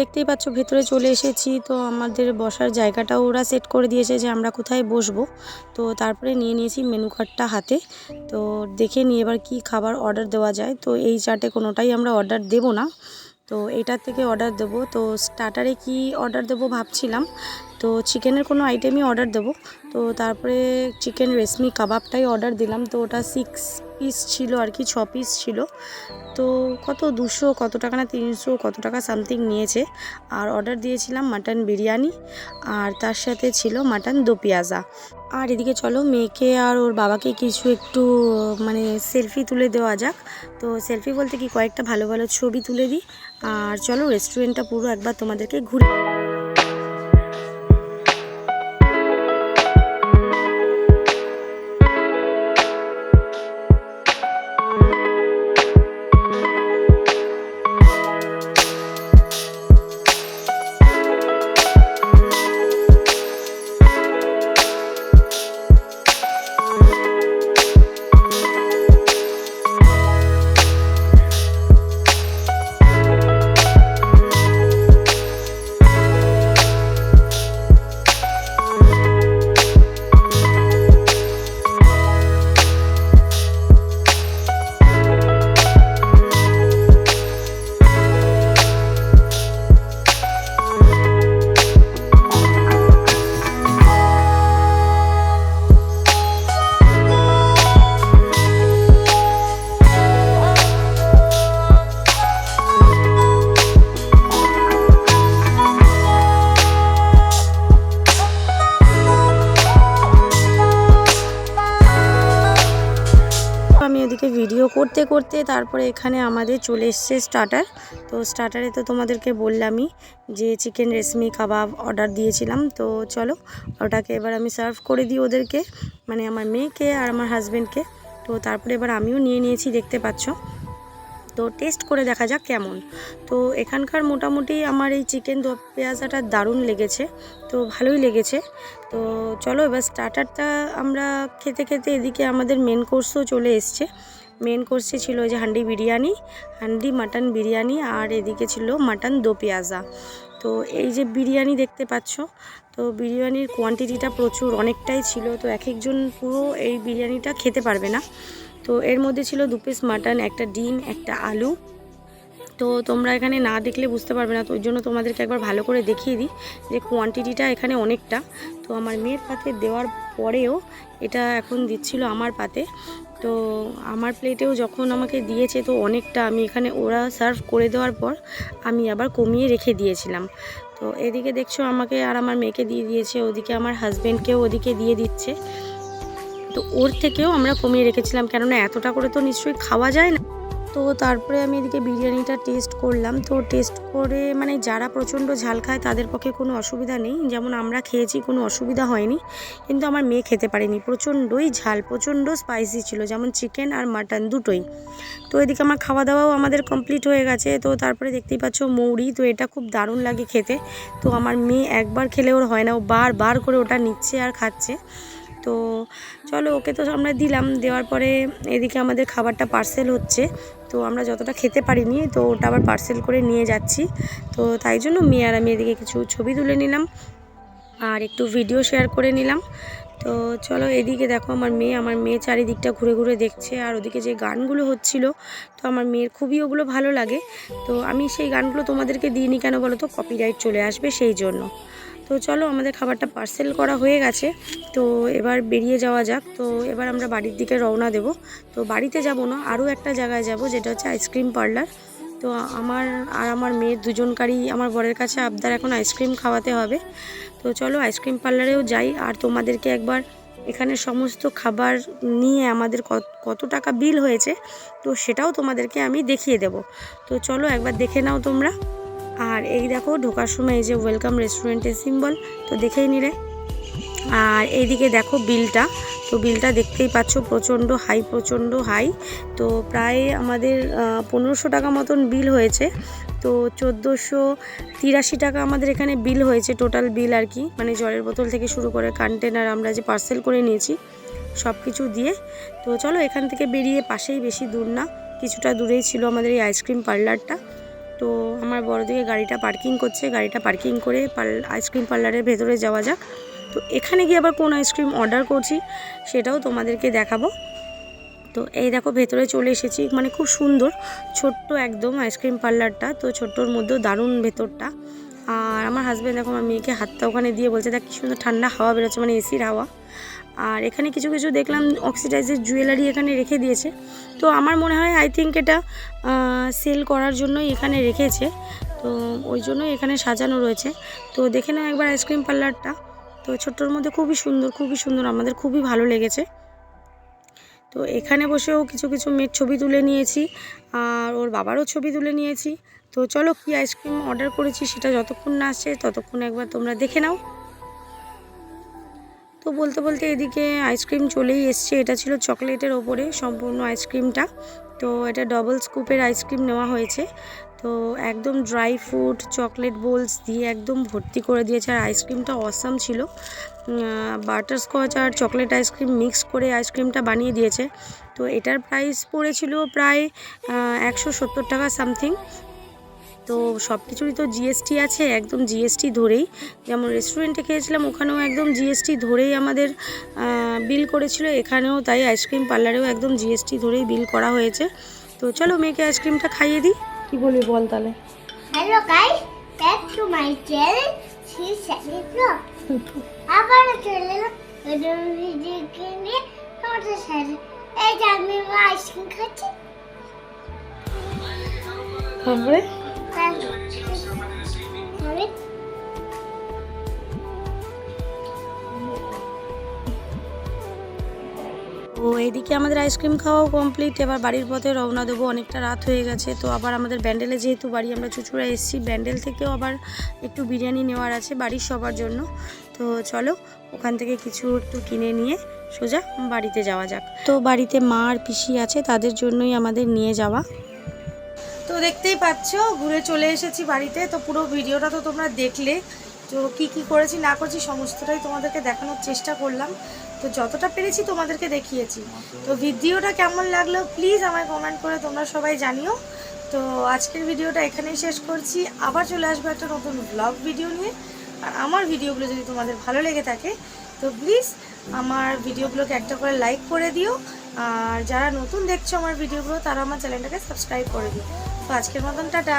দেখতেই পাচ্ছ, ভেতরে চলে এসেছি। তো আমাদের বসার জায়গাটাও ওরা সেট করে দিয়েছে যে আমরা কোথায় বসবো। তো তারপরে নিয়ে নিয়েছি মেনু কার্ডটা হাতে। তো দেখে নিই এবার কি খাবার অর্ডার দেওয়া যায়। তো এই চাটে কোনোটাই আমরা অর্ডার দেব না। তো এইটার থেকে অর্ডার দেবো। তো স্টার্টারে কি অর্ডার দেবো ভাবছিলাম। তো চিকেনের কোনো আইটেমই অর্ডার দেবো। তো তারপরে চিকেন রেশমি কাবাবটাই অর্ডার দিলাম। তো ওটা সিক্স পিস ছিল আর কি, ছ পিস ছিল। তো কত দুশো, কত টাকা না তিনশো, কত টাকা সামথিং নিয়েছে। আর অর্ডার দিয়েছিলাম মাটন বিরিয়ানি, আর তার সাথে ছিল মাটন দো পেঁয়াজা। আর এদিকে চলো, মেয়েকে আর ওর বাবাকে কিছু একটু মানে সেলফি তুলে দেওয়া যাক। তো সেলফি বলতে কি, কয়েকটা ভালো ভালো ছবি তুলে দিই। আর চলো রেস্টুরেন্টটা পুরো একবার তোমাদেরকে ঘুরে করতে করতে তারপরে এখানে আমাদের চলে এসছে স্টার্টার তো স্টার্টারে তো তোমাদেরকে বললামই যে চিকেন রেশমি কাবাব অর্ডার দিয়েছিলাম। তো চলো, ওটাকে এবার আমি সার্ভ করে দিই ওদেরকে মানে আমার মেয়েকে আর আমার হাজব্যান্ডকে তো তারপরে এবার আমিও নিয়ে নিয়েছি, দেখতে পাচ্ছ। তো টেস্ট করে দেখা যাক কেমন। তো এখানকার মোটামুটি আমার এই চিকেন দো পেঁয়াজাটা দারুণ লেগেছে, তো ভালোই লেগেছে। তো চলো এবার স্টার্টারটা আমরা খেতে খেতে এদিকে আমাদের মেন কোর্সও চলে এসছে। মেন কোর্সে ছিল ওই যে হান্ডি বিরিয়ানি, হান্ডি মাটন বিরিয়ানি আর এদিকে ছিল মাটন দো পেঁয়াজা। তো এই যে বিরিয়ানি দেখতে পাচ্ছ, তো বিরিয়ানির কোয়ান্টিটিটা প্রচুর, অনেকটাই ছিল, তো এক একজন পুরো এই বিরিয়ানিটা খেতে পারবে না। তো এর মধ্যে ছিল দু পিস মাটন একটা ডিম, একটা আলু। তো তোমরা এখানে না দেখলে বুঝতে পারবে না, তো ওই জন্য তোমাদেরকে একবার ভালো করে দেখিয়ে দিই যে কোয়ান্টিটিটা এখানে অনেকটা। তো আমার মেয়ের পাতে দেওয়ার পরেও এটা এখন দিচ্ছিল আমার পাতে। তো আমার প্লেটেও যখন আমাকে দিয়েছে তো অনেকটা আমি এখানে ওরা সার্ভ করে দেওয়ার পর আমি আবার কমিয়ে রেখে দিয়েছিলাম। তো এদিকে দেখছ আমাকে আর আমার মেয়েকে দিয়ে দিয়েছে, ওদিকে আমার হাজব্যান্ডকেও ওদিকে দিয়ে দিচ্ছে। তো ওর থেকেও আমরা কমিয়ে রেখেছিলাম, কেননা এতটা করে তো নিশ্চয়ই খাওয়া যায় না। তো তারপরে আমি এদিকে বিরিয়ানিটা টেস্ট করলাম। তো টেস্ট করে মানে যারা প্রচণ্ড ঝাল খায় তাদের পক্ষে কোনো অসুবিধা নেই। যেমন আমরা খেয়েছি কোনো অসুবিধা হয়নি। কিন্তু আমার মেয়ে খেতে পারেনি। প্রচণ্ডই ঝাল, প্রচণ্ড স্পাইসি ছিল। যেমন চিকেন আর মাটন দুটোই। তো এদিকে আমার খাওয়া দাওয়াও আমাদের কমপ্লিট হয়ে গেছে। তো তারপরে দেখতেই পাচ্ছ মৌরি। তো এটা খুব দারুণ লাগে খেতে। তো আমার মেয়ে একবার খেলে ওর হয় না। ও বার বার করে ওটা নিচ্ছে আর খাচ্ছে। তো চলো ওকে তো আমরা দিলাম, দেওয়ার পরে এদিকে আমাদের খাবারটা পার্সেল হচ্ছে। তো আমরা যতটা খেতে পারিনি, তো ওটা আবার পার্সেল করে নিয়ে যাচ্ছি। তো তাই জন্য মেয়ে আর আমি এদিকে কিছু ছবি তুলে নিলাম আর একটু ভিডিও শেয়ার করে নিলাম। তো চলো এদিকে দেখো আমার মেয়ে আমার মেয়ে চারিদিকটা ঘুরে ঘুরে দেখছে আর ওদিকে যে গানগুলো হচ্ছিল, তো আমার মেয়ের খুবই ওগুলো ভালো লাগে। তো আমি সেই গানগুলো তোমাদেরকে দিইনি কেন বলো তো? কপিরাইট চলে আসবে সেই জন্য। তো চলো আমাদের খাবারটা পার্সেল করা হয়ে গেছে। তো এবার বেরিয়ে যাওয়া যাক। তো এবার আমরা বাড়ির দিকে রওনা দেব। তো বাড়িতে যাব না, আরও একটা জায়গায় যাব, যেটা হচ্ছে আইসক্রিম পার্লার তো আমার আর আমার মেয়ের দুজনকারই, আমার বরের কাছে আবদার এখন আইসক্রিম খাওয়াতে হবে। তো চলো আইসক্রিম পার্লারেও যাই। আর তোমাদেরকে একবার এখানে সমস্ত খাবার নিয়ে আমাদের কত টাকা বিল হয়েছে, তো সেটাও তোমাদেরকে আমি দেখিয়ে দেব। তো চলো একবার দেখে নাও তোমরা। আর এই দেখো, ঢোকার সময় এই যে ওয়েলকাম রেস্টুরেন্টের সিম্বল তো দেখেই নিলে। আর এইদিকে দেখো বিলটা, তো বিলটা দেখতেই পাচ্ছ, প্রচণ্ড হাই প্রচণ্ড হাই তো প্রায় আমাদের পনেরোশো টাকা মতন বিল হয়েছে। তো চোদ্দোশো তিরাশি টাকা আমাদের এখানে বিল হয়েছে টোটাল বিল আর কি। মানে জলের বোতল থেকে শুরু করে কন্টেনার আমরা যে পার্সেল করে নিয়েছি সব কিছু দিয়ে। তো চলো এখান থেকে বেরিয়ে পাশেই বেশি দূর না, কিছুটা দূরেই ছিল আমাদের এই আইসক্রিম পার্লারটা তো আমার বড়দিকে গাড়িটা পার্কিং করছে, গাড়িটা পার্কিং করে আইসক্রিম পার্লারের ভেতরে যাওয়া যাক। তো এখানে গিয়ে আবার কোন আইসক্রিম অর্ডার করছি সেটাও তোমাদেরকে দেখাবো। তো এই দেখো ভেতরে চলে এসেছি মানে খুব সুন্দর, ছোট্ট একদম আইসক্রিম পার্লারটা তো ছোট্টর মধ্যেও দারুণ ভেতরটা। আর আমার হাজব্যান্ড দেখো আমার মেয়েকে হাতটা ওখানে দিয়ে বলছে, দেখ কি সুন্দর ঠান্ডা হাওয়া বেরোচ্ছে মানে এসির হাওয়া। আর এখানে কিছু কিছু দেখলাম অক্সিডাইজের জুয়েলারি এখানে রেখে দিয়েছে। তো আমার মনে হয় আই থিঙ্ক এটা সেল করার জন্যই এখানে রেখেছে। তো ওই জন্যই এখানে সাজানো রয়েছে। তো দেখে নাও একবার আইসক্রিম পার্লারটা তো ছোট্টর মধ্যে খুবই সুন্দর খুবই সুন্দর। আমাদের খুবই ভালো লেগেছে। তো এখানে বসেও কিছু কিছু মেয়ের ছবি তুলে নিয়েছি, আর ওর বাবারও ছবি তুলে নিয়েছি। তো চলো কি আইসক্রিম অর্ডার করেছি সেটা যতক্ষণ না আসছে ততক্ষণ একবার তোমরা দেখে নাও। তো বলতে বলতে এদিকে আইসক্রিম চলেই এসছে। এটা ছিল চকলেটের ওপরে সম্পূর্ণ আইসক্রিমটা তো এটা ডবল স্কুপের আইসক্রিম নেওয়া হয়েছে। তো একদম ড্রাই ফ্রুট চকলেট বোলস দিয়ে একদম ভর্তি করে দিয়েছে। আর আইসক্রিমটা অসাম ছিল। বাটারস্কচ আর চকলেট আইসক্রিম মিক্স করে আইসক্রিমটা বানিয়ে দিয়েছে। তো এটার প্রাইস পড়েছিল প্রায় একশো সত্তর টাকা সামথিং তো সব কিছুরই তো জিএসটি আছে একদম জিএসটি ধরেই। যেমন রেস্টুরেন্টে খেয়েছিলাম ওখানেও একদম জিএসটি ধরেই আমাদের বিল করেছিল। এখানেও তাই আইসক্রিম পার্লারেও একদম জিএসটি ধরেই বিল করা হয়েছে। তো চলো মেয়েকে আইসক্রিমটা খাইয়ে দিই। কি বলবি বল তাহলে. আবার চলে এলাম নতুন তোমাদের সাথে এই যে আমি আইসক্রিম খাচ্ছি তারপরে? ও, এদিকে আমাদের আইসক্রিম খাওয়াও কমপ্লিট এবার বাড়ির পথে রওনা দেবো। অনেকটা রাত হয়ে গেছে, তো আবার আমাদের ব্যান্ডেলে যেহেতু বাড়ি, আমরা চুচুড়া এসেছি। ব্যান্ডেল থেকেও আবার একটু বিরিয়ানি নেওয়ার আছে বাড়ির সবার জন্য। তো চলো, ওখান থেকে কিছু একটু কিনে নিয়ে সোজা বাড়িতে যাওয়া যাক। তো বাড়িতে মা আর পিসি আছে, তাদের জন্যই আমাদের নিয়ে যাওয়া। দেখতেই পাচ্ছ, ঘুরে চলে এসেছি বাড়িতে। তো পুরো ভিডিওটা তো তোমরা দেখলে। তো কি কি করেছি, না করেছি, সমস্তটাই তোমাদেরকে দেখানোর চেষ্টা করলাম। তো যতটা পেরেছি তোমাদেরকে দেখিয়েছি। তো ভিডিওটা কেমন লাগল, প্লিজ আমায় কমেন্ট করে তোমরা সবাই জানিও। তো আজকের ভিডিওটা এখানেই শেষ করছি। আবার চলে আসব একটা নতুন ব্লগ ভিডিও নিয়ে। আর আমার ভিডিওগুলো যদি তোমাদের ভালো লেগে থাকে তো প্লিজ আমার ভিডিওগুলোকে একটা করে লাইক করে দিও। আর যারা নতুন দেখছ আমার ভিডিওগুলো তারা আমার চ্যানেলটাকে সাবস্ক্রাইব করে দিও। তো আজকের মতন, টাটা।